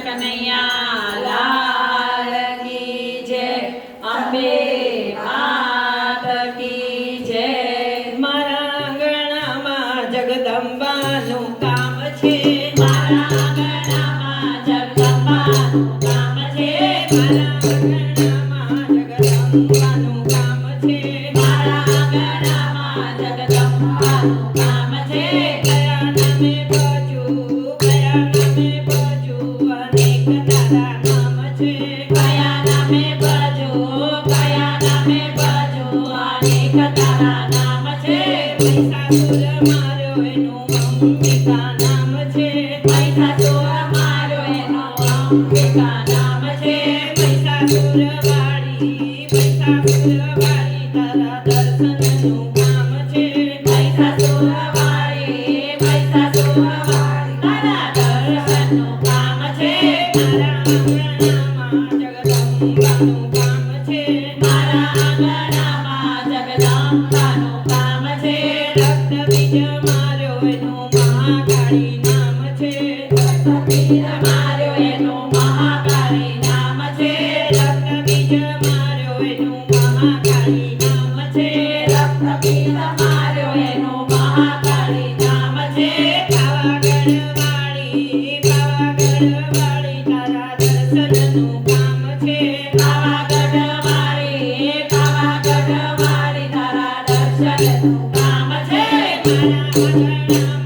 કનૈયા કયા નામે સુમીર માર્યો એનું મહાકાળી નામ છે રત્ન બીજ માર્યો એનું મહાકાળી નામ છે રત્ન બીજ માર્યો એનું મહાકાળી નામ છે પાવાગઢ વાળી પાવાગઢ વાળી તારા દર્શનનું કામ છે. પાવાગઢ વાળી પાવાગઢ વાળી તારા દર્શનનું કામ છે મારા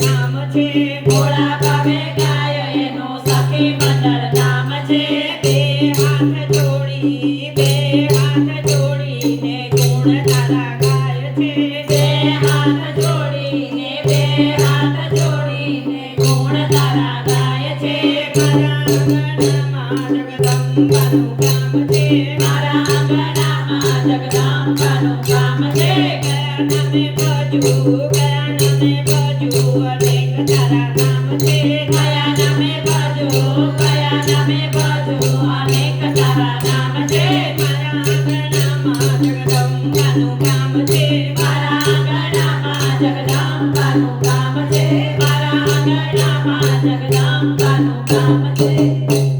કાનું કામ છે મારા આંગણામાં જગદાંબાનું કામ છે કરણને ભજવું કરણને ભજવું અનેક તારા કામ છે કયા નામે ભજો કયા નામે ભજો અનેક તારા નામ છે મારા આંગણામાં જગદાંબાનું કામ છે મારા આંગણામાં જગદાંબાનું કામ છે મારા આંગણામાં જગદાંબાનું કામ છે